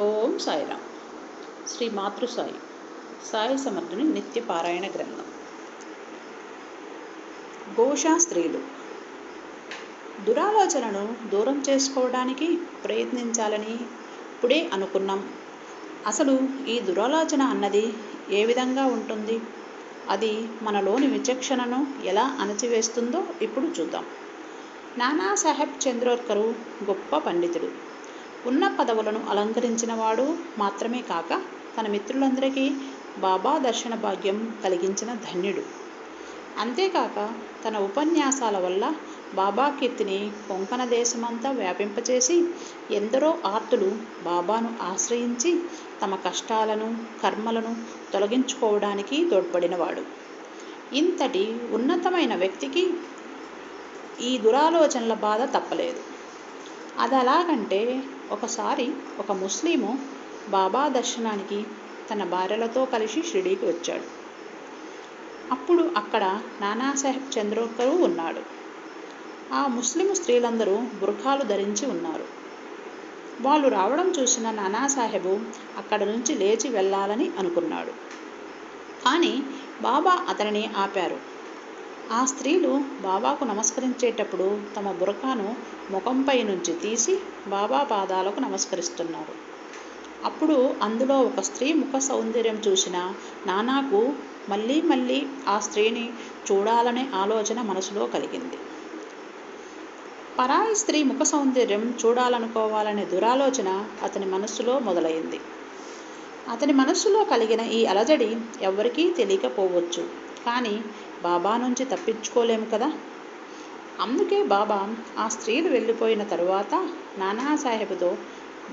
ఓం సాయిరామ్. శ్రీ మాతృసాయి సాయి. సమర్థుని నిత్య పారాయణ గ్రంథం. ఘోషా స్త్రీలు. దురాలోచనను దూరం చేసుకోవడానికి ప్రయత్నించాలని ఇప్పుడే అనుకున్నాం. అసలు ఈ దురాలోచన అన్నది ఏ విధంగా ఉంటుంది? అది మనలోని విచక్షణను ఎలా అణచివేస్తుందో ఇప్పుడు చూద్దాం. నానాసాహెబ్ చంద్రోర్కరు గొప్ప పండితుడు. ఉన్న పదవులను అలంకరించినవాడు మాత్రమే కాక తన మిత్రులందరికీ బాబా దర్శన భాగ్యం కలిగించిన ధన్యుడు. అంతేకాక తన ఉపన్యాసాల వల్ల బాబా కీర్తిని కొంకణ దేశమంతా వ్యాపింపచేసి ఎందరో ఆర్తులు బాబాను ఆశ్రయించి తమ కష్టాలను కర్మలను తొలగించుకోవడానికి తోడ్పడినవాడు. ఇంతటి ఉన్నతమైన వ్యక్తికి ఈ దురాలోచనల బాధ తప్పలేదు. అది అలాగంటే ఒకసారి ఒక ముస్లిము బాబా దర్శనానికి తన భార్యలతో కలిసి షిరిడీకి వచ్చాడు. అప్పుడు అక్కడ నానాసాహెబ్ చంద్రోకరు ఉన్నాడు. ఆ ముస్లిం స్త్రీలందరూ బుర్ఖాలు ధరించి ఉన్నారు. వాళ్ళు రావడం చూసిన నానాసాహెబు అక్కడ నుంచి లేచి వెళ్ళాలని అనుకున్నాడు. కానీ బాబా అతనిని ఆపారు. ఆ స్త్రీలు బాబాకు నమస్కరించేటప్పుడు తమ బురకాను ముఖంపై నుంచి తీసి బాబా పాదాలకు నమస్కరిస్తున్నారు. అప్పుడు అందులో ఒక స్త్రీ ముఖ సౌందర్యం చూసిన నానాకు మళ్ళీ మళ్ళీ ఆ స్త్రీని చూడాలనే ఆలోచన మనసులో కలిగింది. పరాయి స్త్రీ ముఖ సౌందర్యం చూడాలనుకోవాలనే దురాలోచన అతని మనస్సులో మొదలైంది. అతని మనస్సులో కలిగిన ఈ అలజడి ఎవరికీ తెలియకపోవచ్చు. కానీ బాబా నుంచి తప్పించుకోలేము కదా? అందుకే బాబా ఆ స్త్రీలు వెళ్ళిపోయిన తరువాత నానాసాహెబ్తో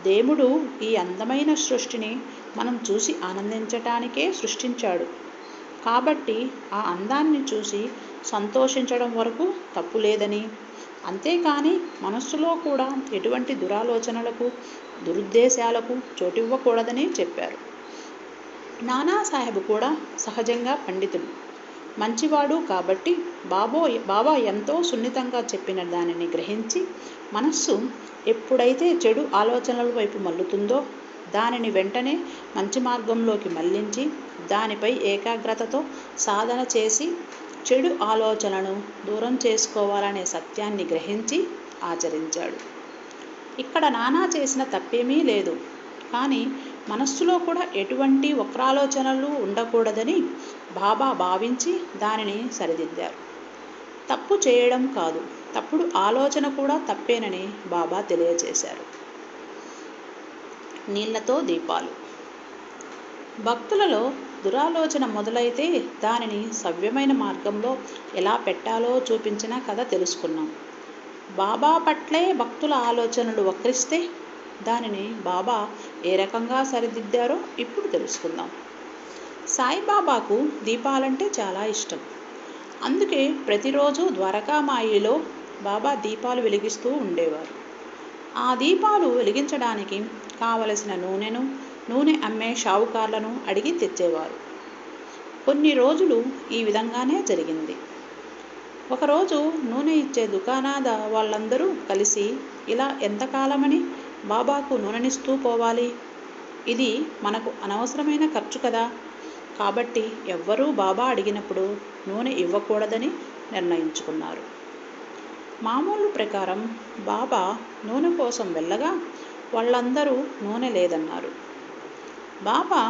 దేవుడు ఈ అందమైన సృష్టిని మనం చూసి ఆనందించటానికే సృష్టించాడు. కాబట్టి ఆ అందాన్ని చూసి సంతోషించడం వరకు తప్పు లేదని. అంతేకాని మనస్సులో కూడా ఎటువంటి దురాలోచనలకు దురుద్దేశాలకు చోటివ్వకూడదని చెప్పారు. నానాసాహెబ్ కూడా సహజంగా పండితుడు. మంచివాడు కాబట్టి బాబో బాబా ఎంతో సున్నితంగా చెప్పిన దానిని గ్రహించి మనస్సు ఎప్పుడైతే చెడు ఆలోచనల వైపు మల్లుతుందో దానిని వెంటనే మంచి మార్గంలోకి మళ్ళించి దానిపై ఏకాగ్రతతో సాధన చేసి చెడు ఆలోచనను దూరం చేసుకోవాలనే సత్యాన్ని గ్రహించి ఆచరించాడు. ఇక్కడ నానా చేసిన తప్పేమీ లేదు. కానీ మనస్సులో కూడా ఎటువంటి వక్రాలోచనలు ఉండకూడదని బాబా భావించి దానిని సరిదిద్దారు. తప్పు చేయడం కాదు తప్పుడు ఆలోచన కూడా తప్పేనని బాబా తెలియజేశారు. నీళ్ళతో దీపాలు. భక్తులలో దురాలోచన మొదలైతే దానిని సవ్యమైన మార్గంలో ఎలా పెట్టాలో చూపించిన కథ తెలుసుకున్నాం. బాబా పట్లే భక్తుల ఆలోచనలు వక్రిస్తే దానిని బాబా ఏ రకంగా సరిదిద్దారో ఇప్పుడు తెలుసుకుందాం. సాయిబాబాకు దీపాలంటే చాలా ఇష్టం. అందుకే ప్రతిరోజు ద్వారకామాయిలో బాబా దీపాలు వెలిగిస్తూ ఉండేవారు. ఆ దీపాలు వెలిగించడానికి కావలసిన నూనెను నూనె అమ్మే షావుకార్లను అడిగి తెచ్చేవారు. కొన్ని రోజులు ఈ విధంగానే జరిగింది. ఒకరోజు నూనె ఇచ్చే దుకాణాద వాళ్ళందరూ కలిసి ఇలా ఎంతకాలమని బాబాకు నూనెనిస్తూ పోవాలి. ఇది మనకు అనవసరమైన ఖర్చు కదా. కాబట్టి ఎవ్వరూ బాబా అడిగినప్పుడు నూనె ఇవ్వకూడదని నిర్ణయించుకున్నారు. మామూలు ప్రకారం బాబా నూనె కోసం వెళ్ళగా వాళ్ళందరూ నూనె లేదన్నారు. బాబా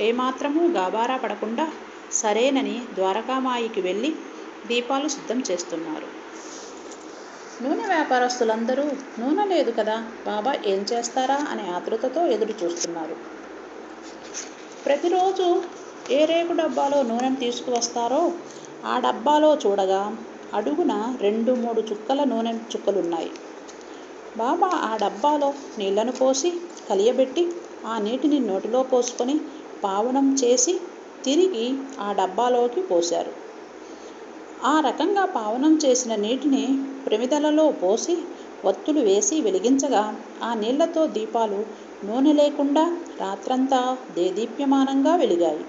ఏమాత్రమూ గాబారా పడకుండా సరేనని ద్వారకామాయికి వెళ్ళి దీపాలు సిద్ధం చేస్తున్నారు. నూనె వ్యాపారస్తులందరూ నూనె లేదు కదా బాబా ఏం చేస్తారా? అనే ఆతృతతో ఎదురు చూస్తున్నారు. ప్రతిరోజు ఏ రేకు డబ్బాలో నూనెను తీసుకువస్తారో ఆ డబ్బాలో చూడగా అడుగున రెండు మూడు చుక్కల నూనె చుక్కలున్నాయి. బాబా ఆ డబ్బాలో నీళ్ళను పోసి కలియబెట్టి ఆ నీటిని నోటిలో పోసుకొని పావనం చేసి తిరిగి ఆ డబ్బాలోకి పోశారు. ఆ రకంగా పావనం చేసిన నీటిని ప్రమిదలలో పోసి ఒత్తులు వేసి వెలిగించగా ఆ నీళ్ళతో దీపాలు నూనె లేకుండా రాత్రంతా దేదీప్యమానంగా వెలిగాయి.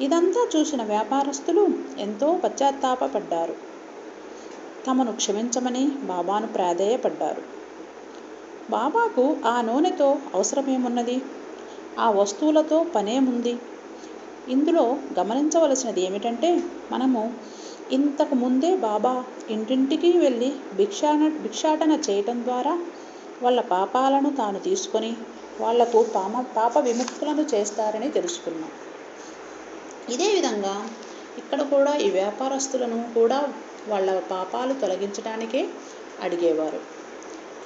ఇదంతా చూసిన వ్యాపారస్తులు ఎంతో పశ్చాత్తాపపడ్డారు. తమను క్షమించమని బాబాను ప్రాధేయపడ్డారు. బాబాకు ఆ నూనెతో అవసరమేమున్నది? ఆ వస్తువులతో పనేముంది? ఇందులో గమనించవలసినది ఏమిటంటే మనము ఇంతకు ముందే బాబా ఇంటింటికి వెళ్ళి భిక్షాన భిక్షాటన చేయటం ద్వారా వాళ్ళ పాపాలను తాను తీసుకొని వాళ్ళకు పామ పాప విముక్తులను చేస్తారని తెలుసుకున్నాం. ఇదే విధంగా ఇక్కడ కూడా ఈ వ్యాపారస్తులను కూడా వాళ్ళ పాపాలు తొలగించడానికే అడిగేవారు.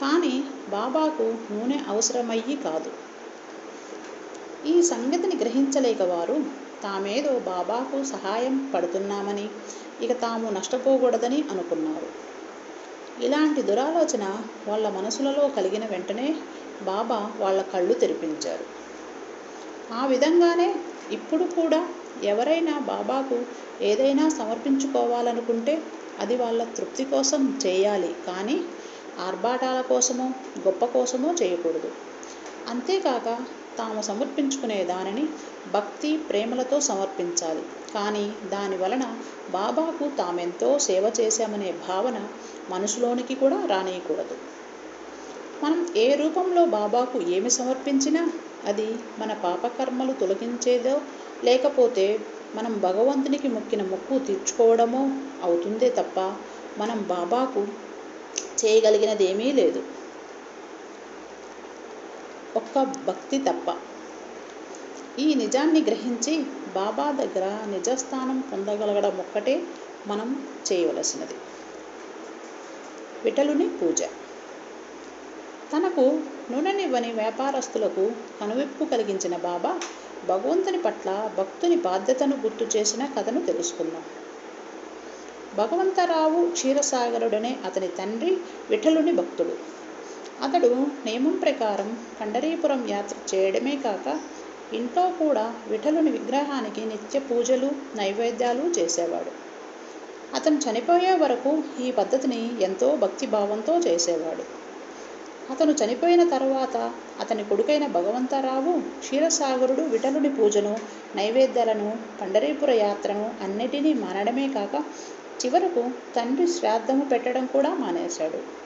కానీ బాబాకు నూనె అవసరమయ్యి కాదు. ఈ సంగతిని గ్రహించలేక వారు తామేదో బాబాకు సహాయం పడుతున్నామని ఇక తాము నష్టపోకూడదని అనుకున్నారు. ఇలాంటి దురాలోచన వాళ్ళ మనసులలో కలిగిన వెంటనే బాబా వాళ్ళ కళ్ళు తెరిపించారు. ఆ విధంగానే ఇప్పుడు కూడా ఎవరైనా బాబాకు ఏదైనా సమర్పించుకోవాలనుకుంటే అది వాళ్ళ తృప్తి కోసం చేయాలి కానీ ఆర్భాటాల కోసమో గొప్ప కోసమో చేయకూడదు. అంతేకాక తాము సమర్పించుకునే దానిని భక్తి ప్రేమలతో సమర్పించాలి. కానీ దాని వలన బాబాకు తామెంతో సేవ చేశామనే భావన మనసులోనికి కూడా రానియకూడదు. మనం ఏ రూపంలో బాబాకు ఏమి సమర్పించినా అది మన పాపకర్మలు తొలగించేదో లేకపోతే మనం భగవంతునికి మొక్కిన మొక్కు తీర్చుకోవడమో అవుతుందే తప్ప మనం బాబాకు చేయగలిగినది ఏమీ లేదు. ఒక్క భక్తి తప్ప. ఈ నిజాన్ని గ్రహించి బాబా దగ్గర నిజస్థానం పొందగలగడం ఒక్కటే మనం చేయవలసినది. విఠలుని పూజ. తనకు నూనెనివ్వని వ్యాపారస్తులకు కనువిప్పు కలిగించిన బాబా భగవంతుని పట్ల భక్తుని బాధ్యతను గుర్తు చేసిన కథను తెలుసుకుందాం. భగవంతరావు క్షీరసాగరుడనే అతని తండ్రి విఠలుని భక్తుడు. అతడు నియమం ప్రకారం పండరీపురం యాత్ర చేయడమే కాక ఇంట్లో కూడా విఠలుని విగ్రహానికి నిత్య పూజలు నైవేద్యాలు చేసేవాడు. అతను చనిపోయే వరకు ఈ పద్ధతిని ఎంతో భక్తిభావంతో చేసేవాడు. అతను చనిపోయిన తర్వాత అతని కొడుకైన భగవంతరావు క్షీరసాగరుడు విఠలుని పూజను నైవేద్యాలను పండరీపుర యాత్రను అన్నిటినీ మానడమే కాక చివరకు తండ్రి శ్రాద్ధము పెట్టడం కూడా మానేశాడు.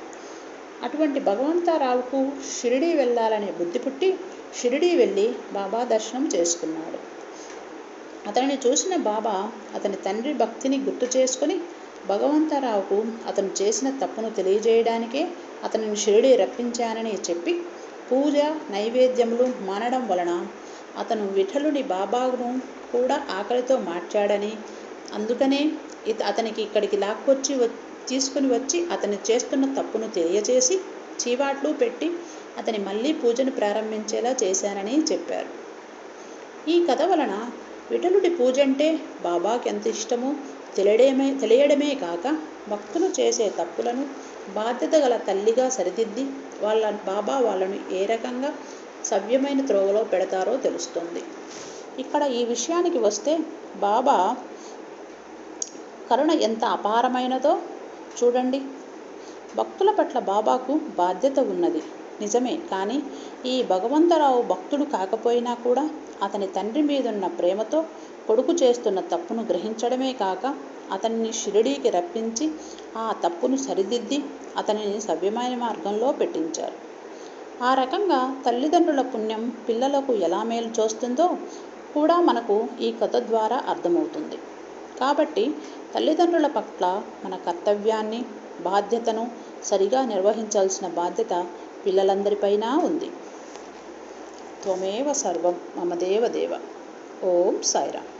అటువంటి భగవంతరావుకు షిరిడీ వెళ్ళాలనే బుద్ధి పుట్టి షిరిడీ వెళ్ళి బాబా దర్శనం చేసుకున్నాడు. అతనిని చూసిన బాబా అతని తండ్రి భక్తిని గుర్తు చేసుకుని భగవంతరావుకు అతను చేసిన తప్పును తెలియజేయడానికే అతనిని షిరిడీ రప్పించానని చెప్పి పూజ నైవేద్యములు మానడం వలన అతను విఠలుని బాబాను కూడా ఆకలితో మార్చాడని అందుకనే ఇత అతనికి ఇక్కడికి లాక్కొచ్చి తీసుకుని వచ్చి అతను చేస్తున్న తప్పును తెలియజేసి చీవాట్లు పెట్టి అతని మళ్ళీ పూజను ప్రారంభించేలా చేశానని చెప్పారు. ఈ కథ వలన విఠలుడి పూజ అంటే బాబాకి ఎంత ఇష్టమో తెలియడమే తెలియడమే కాక భక్తులు చేసే తప్పులను బాధ్యత గల తల్లిగా సరిదిద్ది వాళ్ళ బాబా వాళ్ళను ఏ రకంగా సవ్యమైన త్రోవలో పెడతారో తెలుస్తుంది. ఇక్కడ ఈ విషయానికి వస్తే బాబా కరుణ ఎంత అపారమైనదో చూడండి. భక్తుల పట్ల బాబాకు బాధ్యత ఉన్నది. నిజమే కానీ ఈ భగవంతరావు భక్తుడు కాకపోయినా కూడా అతని తండ్రి మీదున్న ప్రేమతో కొడుకు చేస్తున్న తప్పును గ్రహించడమే కాక అతన్ని షిరిడీకి రప్పించి ఆ తప్పును సరిదిద్ది అతనిని సవ్యమైన మార్గంలో పెట్టించారు. ఆ రకంగా తల్లిదండ్రుల పుణ్యం పిల్లలకు ఎలా మేలు చేస్తుందో కూడా మనకు ఈ కథ ద్వారా అర్థమవుతుంది. కాబట్టి తల్లిదండ్రుల పట్ల మన కర్తవ్యాన్ని బాధ్యతను సరిగా నిర్వహించాల్సిన బాధ్యత పిల్లలందరిపైన ఉంది. త్వమేవ సర్వం మమ దేవ దేవ. ఓం సాయిరామ్.